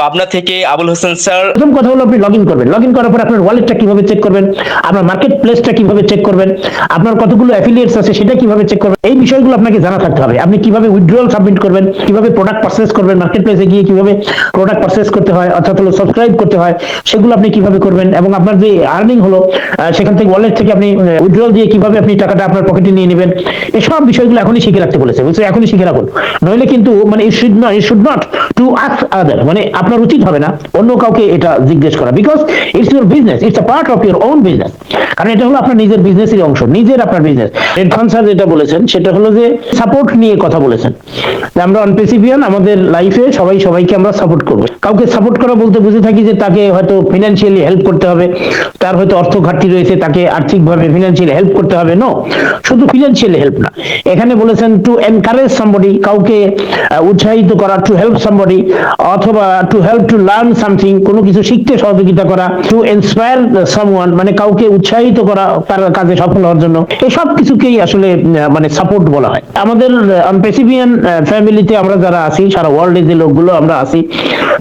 পাবনা থেকে আবুল হোসেন স্যার। প্রথম কথা হলো আপনি লগ ইন করবেন। লগ ইন করার পর আপনার ওয়ালেটটা কীভাবে চেক করবেন? আপনার মার্কেট প্লেসটা কীভাবে চেক করবেন? আপনার কতগুলো অ্যাফিলিয়েটস আছে সেটা কীভাবে চেক করবেন? এই বিষয়গুলো আপনাকে জানা থাকতে হবে। আপনি কীভাবে উইথড্রয়াল সাবমিট করবেন? কীভাবে প্রোডাক্ট পারচেস করবেন? মার্কেট প্লেসে গিয়ে কীভাবে প্রোডাক্ট পারচেস করতে হয়? অর্থাৎ হলো সাবস্ক্রাইব করতে হয়? সেগুলো আপনি কীভাবে করবেন? এবং আপনার যে আর্নিং হলো সেখান থেকে ওয়ালেট থেকে আপনি উইথড্রয়াল দিয়ে কীভাবে আপনি টাকাটা আপনার পকেটে নিয়ে নেবেন? এসব বিষয়গুলো এখনই শিখে রাখতে বলেছে। এখনই শিখে রাখুন। নইলে কিন্তু মানে should not should not to other মানে আপনার উচিত হবে না অন্য কাউকে এটা জিজ্ঞেস করা। Because it's your business it's a part of your own business কারণ এটা হলো আপনার নিজের বিজনেসের অংশ, নিজের আপনার বিজনেস রেড স্যার যেটা বলেছেন, সেটা হলো যে সাপোর্ট নিয়ে কথা বলেছেন। আমরা অনপেসিভিয়ান আমাদের লাইফে সবাই, সবাইকে আমরা সাপোর্ট করব। কাউকে সাপোর্ট করা বলতে বুঝে থাকি যে তাকে হয়তো ফিনান্সিয়ালি হেল্প করতে হবে, তার হয়তো অর্থ ঘাটতি রয়েছে, তাকে আর্থিকভাবে ফিনান্সিয়ালি হেল্প করতে হবে। নো শুধু ফিনান্সিয়ালি হেল্প না। এখানে বলেছেন টু এনকারেজ সামবডি কাউকে উৎসাহিত করা টু হেল্প সামবডি অথবা to help to learn something কোনো কিছু শিখতে সহযোগিতা করা টু ইন্সপায়ার সামওয়ান মানে কাউকে উৎসাহিত করা তার কাজে সফল হওয়ার জন্য, এই সব কিছুকেই আসলে মানে সাপোর্ট বলা হয়। আমাদের আনপেসিভিয়ান ফ্যামিলিতে আমরা যারা আছি, সারা ওয়ার্ল্ডে যে লোকগুলো আমরা আছি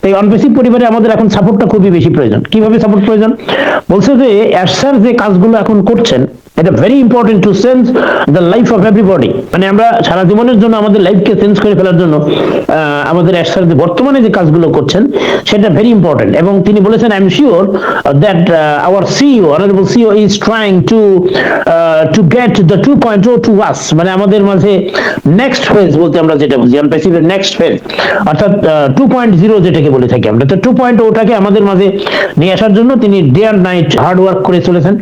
এই অনপেসিভ পরিবারে আমাদের এখন সাপোর্টটা খুবই বেশি প্রয়োজন। কীভাবে সাপোর্ট প্রয়োজন? বলছে যে অ্যাসার যে কাজগুলো এখন করছেন এটা very important to change the life of everybody মানে আমরা সারা জীবনের জন্য আমাদের লাইফকে চেঞ্জ করে ফেলার জন্য আমাদের যে বর্তমানে যে কাজগুলো করছেন, সেটা ভেরি ইম্পর্টেন্ট এবং তিনি বলেছেন I am sure that our CEO honourable CEO is trying to to get the two point O to us মানে আমাদের মাঝে নেক্সট ফেজ বলতে আমরা যেটা বুঝি আনপ্যাসিভের নেক্সট ফেজ অর্থাৎ টু পয়েন্ট জিরো যেটাকে বলে থাকি আমরা। তো টু পয়েন্ট ওটাকে আমাদের মাঝে নিয়ে আসার জন্য তিনি day and night hard work করে চলেছেন,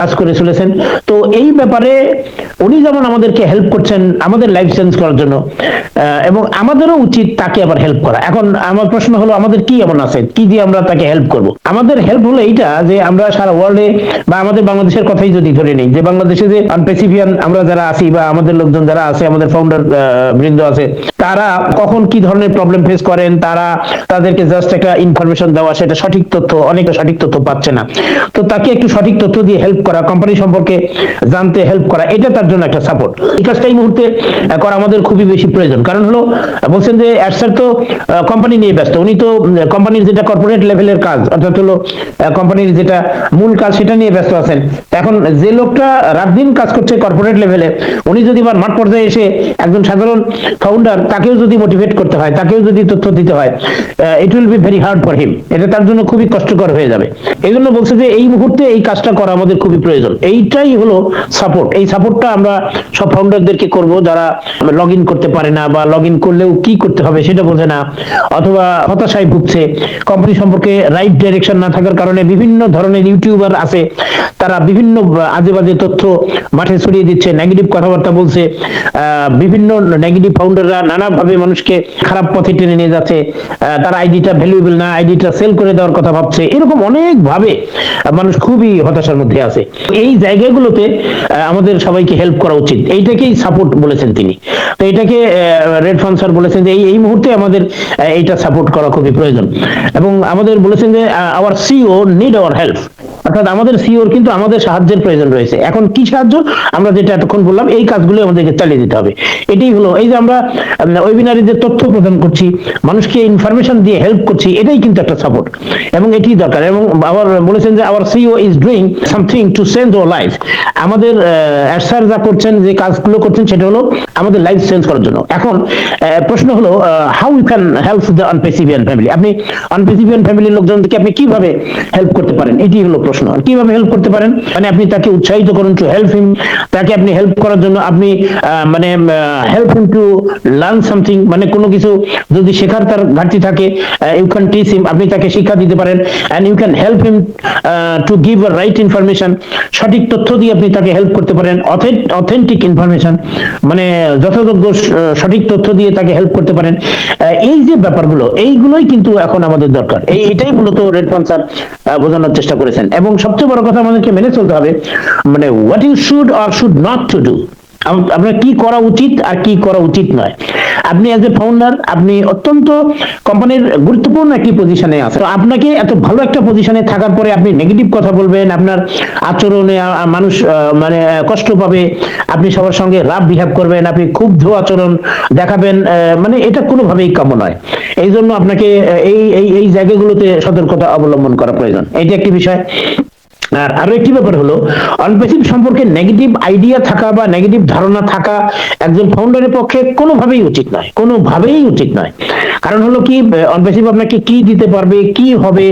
কাজ করে চলেছেন। তো এই ব্যাপারে উনি যেমন আমাদেরকে হেল্প করছেন আমাদের লাইফ চেঞ্জ করার জন্য এবং আমাদেরও উচিত তাকে আবার হেল্প করা। এখন আমার প্রশ্ন হলো, আমাদের কি এমন আছে? কি দিয়ে আমরা তাকে হেল্প করব? আমাদের হেল্প হলো এইটা যে আমরা সারা ওয়ার্ল্ডে বা আমাদের বাংলাদেশের কথাই যদি ধরে নিই, যে বাংলাদেশে যে আনপেসিফিয়ান আমরা যারা আছি বা আমাদের লোকজন যারা আছে, আমাদের ফাউন্ডার বৃন্দ আছে তারা কখন কি ধরনের প্রবলেম ফেস করেন, তারা তাদেরকে জাস্ট একটা ইনফরমেশন দেওয়া, সেটা সঠিক তথ্য, অনেকটা সঠিক তথ্য পাচ্ছে না। তো তাকে একটু সঠিক তথ্য দিয়ে হেল্প করা কোম্পানি সম্পর্কে জানতে হেল্প করা, এটা তার জন্য একটা সাপোর্ট এই কাজটা এই মুহূর্তে করা আমাদের খুবই বেশি প্রয়োজন। কারণ হলো, বলছেন যে অ্যাডসার তো কোম্পানি নিয়ে ব্যস্ত। উনি তো কোম্পানির যেটা কর্পোরেট লেভেলের কাজ, অর্থাৎ হলো কোম্পানির যেটা মূল কাজ, সেটা নিয়ে ব্যস্ত আছেন। এখন যে লোকটা রাত দিন কাজ করছে কর্পোরেট লেভেলে উনি যদি আবার মাঠ পর্যায়ে এসে একজন সাধারণ ফাউন্ডার তাকেও যদি মোটিভেট করতে হয়, তাকেও যদি তথ্য দিতে হয় it will be very hard for him এটা তার জন্য খুবই কষ্টকর হয়ে যাবে। এই জন্য বলছে যে এই মুহূর্তে এই কাজটা করা আমাদের খুবই প্রয়োজন। এইটাই হলো সাপোর্ট এই সাপোর্টটা আমরা সব ফাউন্ডারদেরকে করব যারা লগ ইন করতে পারে না বা লগ ইন করলেও কি করতে হবে সেটা বোঝে না, অথবা হতাশায় ভুগছে। কোম্পানি সম্পর্কে রাইট ডাইরেকশন না থাকার কারণে বিভিন্ন ধরনের ইউটিউবার আছে, তারা বিভিন্ন আজে বাজে তথ্য মাঠে ছড়িয়ে দিচ্ছে। নেগেটিভ কথাবার্তা বলছে। বিভিন্ন নেগেটিভ ফাউন্ডাররা নানাভাবে মানুষকে খারাপ পথে টেনে নিয়ে যাচ্ছে তার আইডিটা ভ্যালুয়েবল না, আইডিটা সেল করে দেওয়ার কথা ভাবছে, এরকম অনেক ভাবে মানুষ খুবই হতাশার মধ্যে আছে। এই জায়গাগুলোতে আমাদের সবাইকে হেল্প করা উচিত। এইটাকেই সাপোর্ট বলেছেন তিনি। তো এটাকে রেড ফান স্যার বলেছেন যে এই এই মুহূর্তে আমাদের এইটা সাপোর্ট করা খুবই প্রয়োজন। এবং আমাদের বলেছেন যে our CEO need our help অর্থাৎ আমাদের সিওর কিন্তু আমাদের সাহায্যের প্রয়োজন রয়েছে। এখন কি সাহায্য? আমরা যেটা এতক্ষণ বললাম, এই কাজগুলো আমাদেরকে চালিয়ে দিতে হবে। এটাই হলো, এই যে আমরা ওয়েবিনারে যে তথ্য প্রদান করছি, মানুষকে ইনফরমেশন দিয়ে হেল্প করছি, এটাই কিন্তু একটা সাপোর্ট এবং এটি দরকার। এবং আবার বলেছেন যে our CEO is doing something to change our life আমাদের স্যার যা করছেন, যে কাজগুলো করছেন, সেটা হলো আমাদের লাইফ চেঞ্জ করার জন্য। এখন প্রশ্ন হলো how you can help the Onpassivian family আপনি আনপেসিভিয়ান ফ্যামিলির লোকজনকে আপনি কীভাবে হেল্প করতে পারেন? এটি হলো প্রশ্ন। আর কীভাবে হেল্প করতে পারেন? মানে আপনি তাকে উৎসাহিত করুন টু হেল্প হিম তাকে আপনি হেল্প করার জন্য আপনি মানে help him to learn something মানে কোনো কিছু যদি শেখার তার ঘাটতি থাকে ইউ ক্যান টিচ হিম আপনি তাকে শিক্ষা দিতে পারেন। And you can help him to give a right information সঠিক তথ্য দিয়ে আপনি তাকে হেল্প করতে পারেন। অথেন্টিক ইনফরমেশন মানে যথাযোগ্য সঠিক তথ্য দিয়ে তাকে হেল্প করতে পারেন। এই যে ব্যাপারগুলো, এইগুলোই কিন্তু এখন আমাদের দরকার। এই, এটাই মূলত রেড স্যার বোঝানোর চেষ্টা করেছেন। এবং সবচেয়ে বড় কথা আমাদেরকে মেনে চলতে হবে মানে what you should or should not to do আপনার কি করা উচিত আর কি করা উচিত নয়। আপনি অ্যাজ এ ফাউন্ডার আপনি অত্যন্ত কোম্পানির গুরুত্বপূর্ণ একটি পজিশনে আছেন। আপনাকে এত ভালো একটা পজিশনে থাকার পরে আপনি নেগেটিভ কথা বলবেন, আপনার আচরণে মানুষ মানে কষ্ট পাবে, আপনি সবার সঙ্গে রাব বিহেভ করবেন, আপনি খুব ধো আচরণ দেখাবেন মানে এটা কোনোভাবেই কাম্য নয়। এই জন্য আপনাকে এই এই জায়গাগুলোতে সতর্কতা অবলম্বন করা প্রয়োজন। এইটা একটি বিষয়। আর আরও একটি ব্যাপার হলো অনপেসিভ সম্পর্কে নেগেটিভ আইডিয়া থাকা বা নেগেটিভ ধারণা থাকা একজন ফাউন্ডারের পক্ষে কোনোভাবেই উচিত নয়, কোনোভাবেই উচিত নয়। কারণ হলো কি অনপেসিভ আপনাকে কি দিতে পারবে, কি হবে,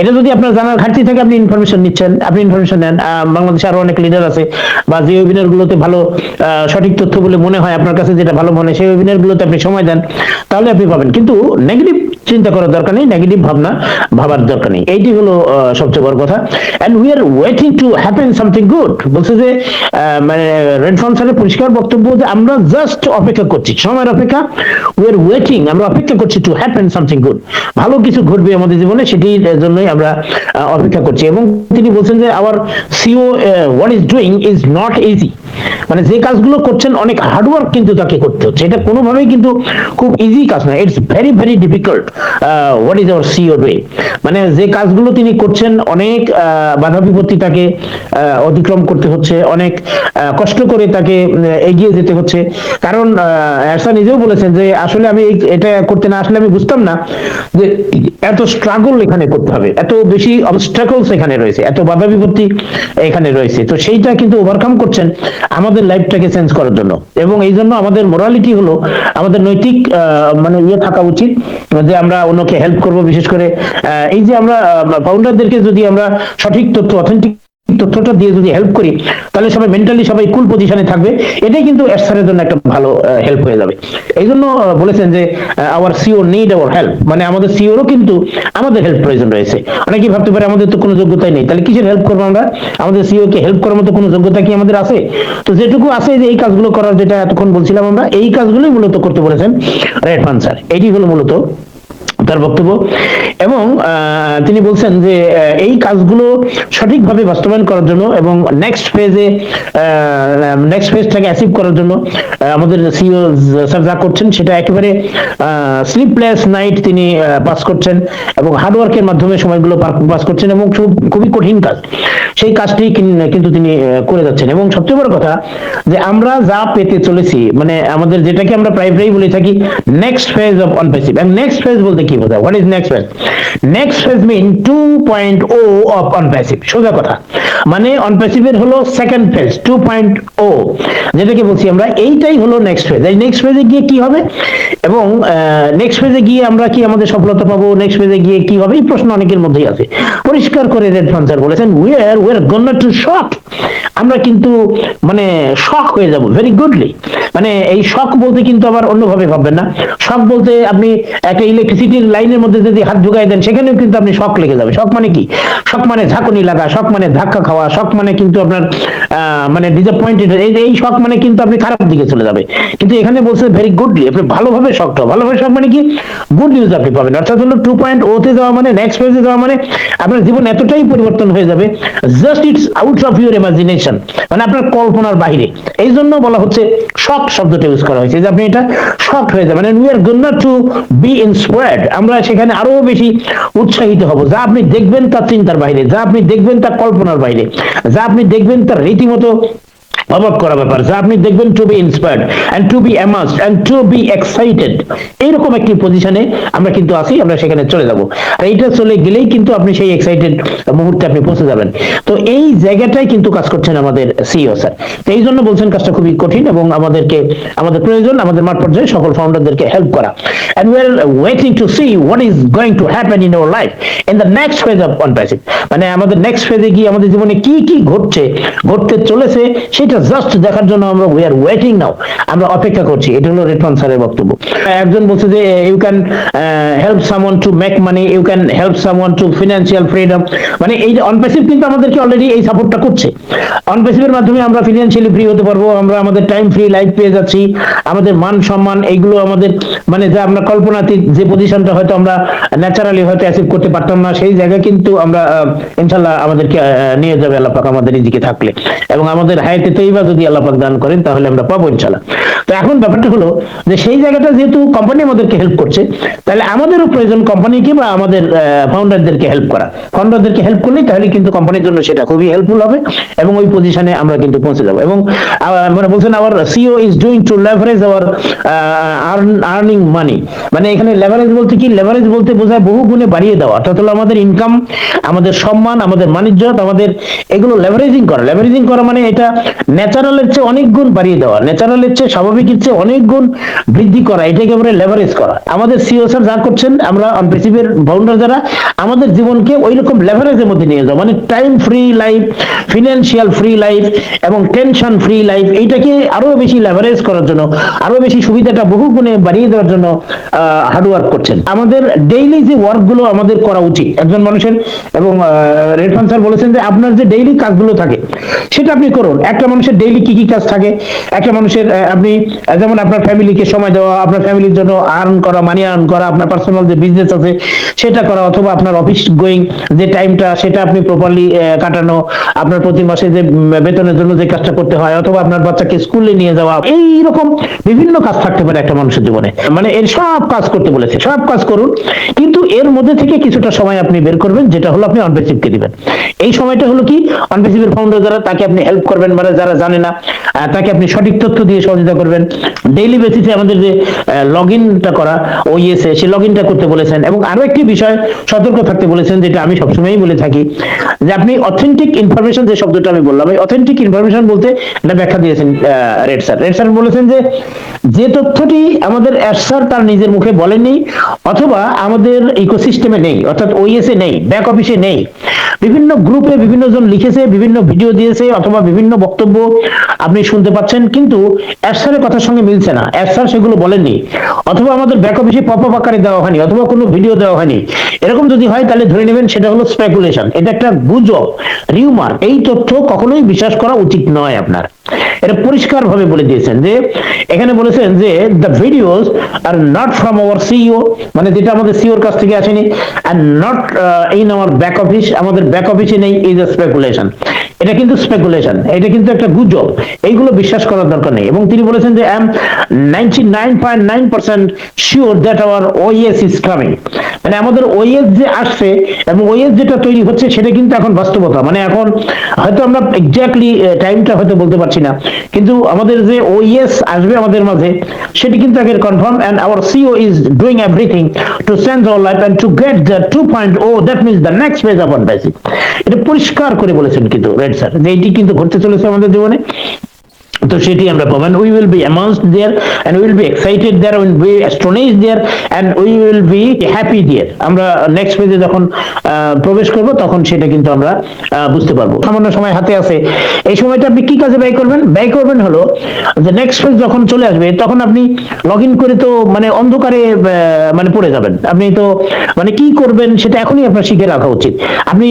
এটা যদি আপনার জানার ঘাটতি থাকে, আপনি ইনফরমেশন নিচ্ছেন, আপনি ইনফরমেশন নেন। বাংলাদেশে আরও অনেক লিডার আছে, বা যে ওয়েবিনার গুলোতে ভালো সঠিক তথ্য বলে মনে হয়, আপনার কাছে যেটা ভালো মনে হয়, সেই ওয়েবিনার গুলোতে আপনি সময় দেন, তাহলে আপনি পাবেন। কিন্তু নেগেটিভ চিন্তা করার দরকার নেই নেগেটিভ ভাবনা ভাবার দরকার নেই। এইটি হলো সবচেয়ে বড় কথা। And we are waiting to happen something good বলছে যে মানে রেড ফর্ম স্যারের পরিষ্কার বক্তব্য যে আমরা জাস্ট অপেক্ষা করছি, সময়ের অপেক্ষা উই আর ওয়েটিং আমরা অপেক্ষা করছি টু হ্যাপেন সামথিং গুড ভালো কিছু ঘটবে আমাদের জীবনে, সেটির জন্যই আমরা অপেক্ষা করছি। এবং তিনি বলছেন যে our CEO what is doing is not easy মানে যে কাজগুলো করছেন, অনেক হার্ডওয়ার্ক কিন্তু তাকে করতে হচ্ছে। এটা কোনোভাবেই কিন্তু খুব ইজি কাজ না it's very very difficult what is our CEO doing মানে যে কাজগুলো তিনি করছেন, অনেক বাধা বিপত্তি তাকে অতিক্রম করতে হচ্ছে। অনেক কষ্ট করে তাকে এগিয়ে যেতে হচ্ছে। কারণ এরসা নিজেও বলেছেন যে আসলে আমি এটা করতে না আসলে আমি বুঝতাম না যে এত স্ট্রাগল এখানে করতে হবে। এত বেশি অবস্ট্রাগলস এখানে রয়েছে। এত বাধা বিপত্তি এখানে রয়েছে। তো সেইটা কিন্তু ওভারকাম করছেন আমাদের লাইফটাকে চেঞ্জ করার জন্য। এবং এই জন্য আমাদের মোরালিটি হলো আমাদের নৈতিক মানে ইয়ে থাকা উচিত যে আমরা অন্যকে হেল্প করব। বিশেষ করে এই যে আমরা ফাউন্ডারদেরকে যদি আমরা সঠিক তথ্য অথেন্টিক তথ্যটা দিয়ে যদি হেল্প করি, তাহলে সবাই মেন্টালি সবাই কুল পজিশনে থাকবে। এটাই কিন্তু এসআরের জন্য একটা ভালো হেল্প হয়ে যাবে। এই জন্য বলেছেন যে our CEO need our help মানে আমাদের সিওরও কিন্তু আমাদের হেল্প প্রয়োজন রয়েছে। অনেকেই ভাবতে পারে আমাদের তো কোনো যোগ্যতাই নেই। তাহলে কিসের হেল্প করব আমরা? আমাদের সিও কে হেল্প করার মতো কোনো যোগ্যতা কি আমাদের আছে? তো যেটুকু আছে যে এই কাজগুলো করার, যেটা এতক্ষণ বলছিলাম আমরা, এই কাজগুলোই মূলত করতে বলেছেন রেড ফান্সার এটি হলো মূলত তার বক্তব্য। এবং তিনি বলছেন যে এই কাজগুলো সঠিকভাবে বাস্তবায়ন করার জন্য এবং নেক্সট ফেজে নেক্সট ফেজটাকে অ্যাচিভ করার জন্য আমাদের সিও স্যার যা করছেন সেটা একেবারে স্লিপলেস নাইট তিনি পাস করছেন এবং হার্ডওয়ার্কের মাধ্যমে সময়গুলো পাস করছেন এবং খুব- খুবই কঠিন কাজ। সেই কাজটি কিন্তু তিনি করে যাচ্ছেন। এবং সবচেয়ে বড় কথা যে, আমরা যা পেতে চলেছি মানে আমাদের যেটাকে আমরা প্রায় প্রায় বলে থাকি নেক্সট ফেজ অফ অনপ্যাসিভ এবং নেক্সট ফেজ বলতে কি? বোঝায় what is next phase next phase mean two point O of Onpassive সোজা কথা। মানে অনপ্যাসিভের হলো second phase two point O যেটাকে বলছি আমরা, এইটাই হলো নেক্সট ফেজ এই নেক্সট ফেজে গিয়ে কি হবে? এবং নেক্সট ফেজে গিয়ে আমরা কি আমাদের সফলতা পাবো? নেক্সট ফেজে গিয়ে কি হবে? এই প্রশ্ন অনেকের মধ্যেই আছে। পরিষ্কার করে রেড ফান্সার বলেছেন we are we are gonna to shock আমরা কিন্তু মানে শক হয়ে যাব ভেরি গুডলি মানে এই শক বলতে কিন্তু আবার অন্যভাবে ভাববেন না। শক বলতে আপনি একটা ইলেকট্রিসিটির লাইনের মধ্যে যদি হাত ঢুকাই দেন, সেখানেও কিন্তু আপনি শক লেগে যাবে। শক মানে কি? শক মানে ঝাঁকুনি লাগা শক মানে ধাক্কা খাওয়া শক মানে কিন্তু আপনার মানে ডিসঅ্যাপয়েন্টেড এই শক মানে কিন্তু আপনি খারাপ দিকে চলে যাবে। কিন্তু এখানে বলছে ভেরি গুডলি আপনি ভালোভাবে শকটা ভালোভাবে শক মানে কি? গুড নিউজ আপনি পাবেন। অর্থাৎ হলো টু পয়েন্ট ওতে যাওয়া মানে নেক্সট ফেজে যাওয়া মানে আপনার জীবন এতটাই পরিবর্তন হয়ে যাবে just it's out of your imagination মানে আপনার কল্পনার বাইরে এই জন্য বলা হচ্ছে শক শব্দটা ইউজ করা হয়েছে। যে আপনি এটা শখ হয়ে যাবেন। We are gonna to be inspired আমরা সেখানে আরও বেশি উৎসাহিত হব। যা আপনি দেখবেন তার চিন্তার বাইরে, যা আপনি দেখবেন তার কল্পনার বাইরে, যা আপনি দেখবেন তার রীতিমতো অবাক করা ব্যাপার। যা আপনি দেখবেন to be inspired and to be amazed and to be excited এইরকম একটি পজিশনে আমরা কিন্তু আছি, আমরা সেখানে চলে যাব। আর এইটা চলে গেলেই কিন্তু আপনি সেই এক্সাইটেড মুহূর্তে আপনি পৌঁছে যাবেন। তো এই জায়গাটাই কিন্তু কাজ করছেন আমাদের সিইও স্যার। তো এই জন্য বলছেন কাজটা খুবই কঠিন এবং আমাদেরকে, আমাদের প্রয়োজন, আমাদের মাঠ পর্যায়ে সকল ফাউন্ডারদেরকে হেল্প করা। We are waiting to see what is going to happen in our life in the next phase of OnePassive মানে আমাদের নেক্সট ফেজে গিয়ে আমাদের জীবনে কি কি ঘটছে, ঘটতে চলেছে সেটা জাস্ট দেখার জন্য আমরা উই আর ওয়েটিং নাও আমরা অপেক্ষা করছি। এটা হলো রেটমান স্যারের বক্তব্য। একজন বলছে যে you can help someone to make money you can help someone to financial freedom মানে এই যে অনপ্যাসিভ কিন্তু আমাদেরকে অলরেডি এই সাপোর্টটা করছে। অনপ্যাসিভের মাধ্যমে আমরা ফিনান্সিয়ালি ফ্রি হতে পারব, আমরা আমাদের টাইম ফ্রি লাইফ পেয়ে যাচ্ছি, আমাদের মান সম্মান, এইগুলো আমাদের মানে যা আমরা কল্পনাতীত যে পজিশনটা হয়তো আমরা ন্যাচারালি হয়তো অ্যাচিভ করতে পারতাম না, সেই জায়গায় কিন্তু আমরা ইনশাল্লাহ আমাদেরকে নিয়ে যাবে আল্লাহ পাক আমাদের দিকে থাকলে। এবং আমাদের হায়াতে তৈবা যদি আল্লাহ দান করেন, তাহলে আমরা পাবো ইনশাল্লাহ তো এখন ব্যাপারটা হলো যে সেই জায়গাটা যেহেতু কোম্পানি আমাদেরকে হেল্প করছে, তাহলে আমাদেরও প্রয়োজন কোম্পানিকে বা আমাদের ফাউন্ডারদেরকে হেল্প করা। ফাউন্ডারদেরকে হেল্প করলে তাহলে কিন্তু কোম্পানির জন্য সেটা খুবই হেল্পফুল হবে এবং ওই পজিশনে আমরা কিন্তু পৌঁছে যাব। এবং মানে বলছেন our CEO is doing to leverage our earning money মানে এখানে লেভারেজ বলতে কি? লেভারেজ বলতে বোঝায় বহু গুণে বাড়িয়ে দেওয়া। অর্থাৎ হলো আমাদের ইনকাম আমাদের সম্মান, আমাদের বাণিজ্যত আমাদের এগুলো লেভারেজিং করা। লেভারেজিং করা মানে এটা ন্যাচারালের চেয়ে অনেক গুণ বাড়িয়ে দেওয়া। ন্যাচারালের চেয়ে স্বাভাবিকের চেয়ে অনেক গুণ বৃদ্ধি করা। এটাকে আমরা লেভারেজ করা। আমাদের সিও স্যার যা করছেন, আমরা অনপ্রেসিভের ফাউন্ডার যারা, আমাদের জীবনকে ওই রকম লেভারেজের মধ্যে নিয়ে যাওয়া মানে time free life financial free life এবং টেনশন ফ্রি লাইফ এইটাকে আরও বেশি লেভারেজ করার জন্য, আরও বেশি সুবিধাটা বহু গুণে বাড়িয়ে দেওয়ার জন্য হার্ড ওয়ার্ক করছেন। আমাদের ডেইলি যে ওয়ার্কগুলো আমাদের করা উচিত, একজন মানুষের এবং রেডফান স্যার বলেছেন যে আপনার যে ডেইলি কাজগুলো থাকে, সেটা আপনি করুন। একটা মানুষের ডেইলি কি কি কাজ থাকে? একটা মানুষের আপনি যেমন আপনার ফ্যামিলিকে সময় দেওয়া, আপনার ফ্যামিলির জন্য আর্ন করা মানি আর্ন করা, আপনার পার্সোনাল যে বিজনেস আছে, সেটা করা, অথবা আপনার অফিস গোয়িং যে টাইমটা সেটা আপনি প্রপারলি কাটানো, আপনার প্রতি মাসে যে বেতনের জন্য যে কাজটা করতে হয়, অথবা আপনার বাচ্চাকে স্কুলে নিয়ে যাওয়া এই রকম বিভিন্ন কাজ থাকতে পারে একটা মানুষের জীবনে। মানে এর সব কাজ করতে বলেছে, সব কাজ করুন, কিন্তু এর মধ্যে থেকে কিছুটা সময় আপনি বের করবেন, যেটা হলো আপনি অনপেসিভকে দিবেন। এই সময়টা হলো কি? অনপেসিভের ফাউন্ডার যারা, তাকে আপনি হেল্প করবেন মানে যারা জানে না তাকে আপনি সঠিক তথ্য দিয়ে সহযোগিতা করবেন। ডেইলি বেসিসে আমাদের যে লগ ইনটা করা ওইএসএ সে লগ ইনটা করতে বলেছেন। এবং আরও একটি বিষয়, সতর্ক থাকতে বলেছেন, যেটা আমি সবসময়ই বলে থাকি, যে আপনি অথেন্টিক ইনফরমেশন যে শব্দটা আমি বললাম, এই অথেন্টিক ইনফরমেশন বলতে এটা ব্যাখ্যা দিয়েছেন রেড স্যার রেড স্যার বলেছেন যে যে তথ্যটি আমাদের অ্যাড স্যার তার নিজের মুখে বলেনি অথবা আমাদের ইকোসিস্টেমে নেই, অর্থাৎ ওইএসএ নেই ব্যাক অফিসে নেই। বিভিন্ন গ্রুপে বিভিন্ন জন লিখেছে, বিভিন্ন ভিডিও দিয়েছে, অথবা বিভিন্ন বক্তব্য আপনি শুনতে পাচ্ছেন, কিন্তু অ্যাসারের কথার সঙ্গে মিলছে না। অ্যাসার সেগুলো বলেননি। অথবা আমাদের ব্যাক অফিসে পপ আপ আকারে দেওয়া হয়নি, অথবা কোনো ভিডিও দেওয়া হয়নি। এরকম যদি হয়, তাহলে ধরে নেবেন সেটা হলো স্পেকুলেশন এটা একটা গুজব রিউমার এই তথ্য কখনোই বিশ্বাস করা উচিত নয় আপনার। এটা পরিষ্কার ভাবে বলে দিয়েছেন যে, এখানে বলেছেন যে the videos are not from our CEO মানে যেটা আমাদের সিওর কাছ থেকে আসেনি are not in our back office আমাদের ব্যাক অফিসে নেই ইজ আ স্পেকুলেশন এটা কিন্তু স্পেকুলেশন এটা কিন্তু একটা গুজব, এইগুলো বিশ্বাস করার দরকার নেই। এবং তিনি বলেছেন যে am ninety nine point nine percent sure that our OS is coming মানে আমাদের ওএস যে আসছে এবং ওএস যেটা তৈরি হচ্ছে, সেটা কিন্তু এখন বাস্তবতা। মানে এখন হয়তো আমরা এক্স্যাক্টলি টাইমটা হয়তো বলতে পারছি না। কিন্তু আমাদের যে ওএস আসবে আমাদের মাঝে, সেটি কিন্তু আগের confirm and our CEO is doing everything to change our life and to get the two point O that means the next phase of basic এটা পরিষ্কার করে বলেছেন কিন্তু যে এটি কিন্তু ঘটতে চলেছে আমাদের জীবনে। তো সেটি আমরা পাবেন we will be announced there and will be excited there will be astonished there and we will be happy there আমরা নেক্সট পেজে যখন প্রবেশ করব, তখন সেটা কিন্তু আমরা বুঝতে পারব। সামান্য সময় হাতে আছে। এই সময়টা আপনি কি কাজে ব্যয় করবেন? ব্যয় করবেন হলো, যে নেক্সট পেজ যখন চলে আসবে, তখন আপনি লগ ইন করে তো মানে অন্ধকারে মানে পড়ে যাবেন। আপনি তো মানে কি করবেন সেটা এখনই আপনার শিখে রাখা উচিত। আপনি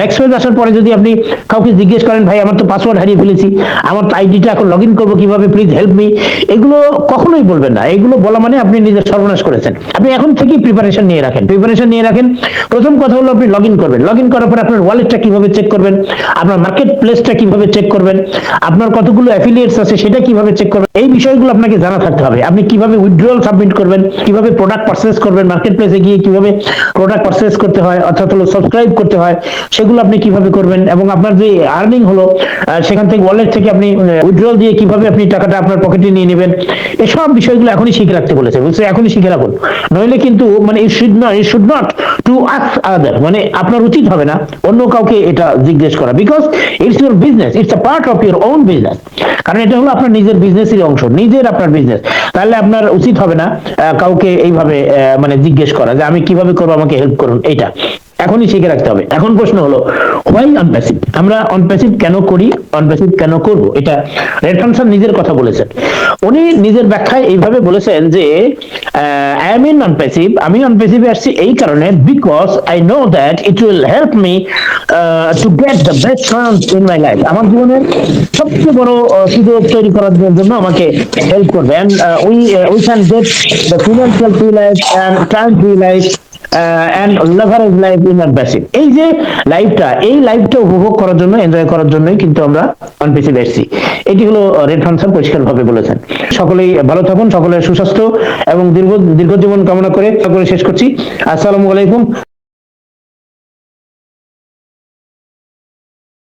নেক্সট পেজ আসার পরে যদি আপনি কাউকে জিজ্ঞেস করেন, ভাই, আমার তো পাসওয়ার্ড হারিয়ে ফেলেছি, আমার তো আইডিটা এখন লগ ইন করব কীভাবে প্লিজ হেল্প মি এগুলো কখনোই বলবেন না। এগুলো বলা মানে আপনি নিজের সর্বনাশ করেছেন। আপনি এখন থেকেই প্রিপারেশন নিয়ে রাখেন। প্রিপারেশন নিয়ে রাখেন। প্রথম কথা হলো আপনি লগ ইন করবেন। লগ ইন করার পর আপনার ওয়ালেটটা কীভাবে চেক করবেন? আপনার মার্কেট প্লেসটা কীভাবে চেক করবেন? আপনার কতগুলো অ্যাফিলিয়েটস আছে সেটা কীভাবে চেক করবেন? এই বিষয়গুলো আপনাকে জানা থাকতে হবে। আপনি কীভাবে উইথড্রয়াল সাবমিট করবেন? কীভাবে প্রোডাক্ট পারচেস করবেন? মার্কেট প্লেসে গিয়ে কীভাবে প্রোডাক্ট পারচেস করতে হয়? অর্থাৎ হলো সাবস্ক্রাইব করতে হয়। সেগুলো আপনি কীভাবে করবেন? এবং আপনার যে আর্নিং হলো সেখান থেকে ওয়ালেট থেকে আপনি উইথড্রল দিয়ে কীভাবে আপনি টাকাটা আপনার পকেটে নিয়ে নেবেন, এসব বিষয়গুলো এখনই শিখে রাখতে বলেছে বলছে এখনই শিখে রাখুন। নইলে কিন্তু মানে it should not it should not to us other মানে আপনার উচিত হবে না অন্য কাউকে এটা জিজ্ঞেস করা। Because it's your business it's a part of your own business কারণ এটা হলো আপনার নিজের বিজনেসের অংশ, নিজের আপনার বিজনেস তাহলে আপনার উচিত হবে না কাউকে এইভাবে মানে জিজ্ঞেস করা যে আমি কীভাবে করব, আমাকে হেল্প করুন, এইটা। এখনই শিখে রাখতে হবে। এখন প্রশ্ন হলো হোয়াই অনপ্যাসিভ আমরা অনপ্যাসিভ কেন করি অনপ্যাসিভ কেন করব? এটা রেড ফাংশন নিজের কথা বলেছেন। উনি নিজের ব্যাখ্যায় এইভাবে বলেছেন যে আই এম ইন অনপ্যাসিভ আমি অনপ্যাসিভে আসছি এই কারণে because I know that it will help me to get the best chance in my life আমার জীবনের সবচেয়ে বড় সুযোগ তৈরি করার জন্য আমাকে হেল্প করবে। And we we can get the financial free life and time free life and leverage life in passive এই যে লাইফটা এই লাইফটা উপভোগ করার জন্য এনজয় করার জন্যই কিন্তু আমরা ওয়ান পিসে এসেছি। এটি হলো রেড ফাংশন পরিষ্কার ভাবে বলেছেন। সকলেই ভালো থাকুন, সকলের সুস্বাস্থ্য এবং দীর্ঘ দীর্ঘ জীবন কামনা করে করে শেষ করছি। আসসালামু আলাইকুম।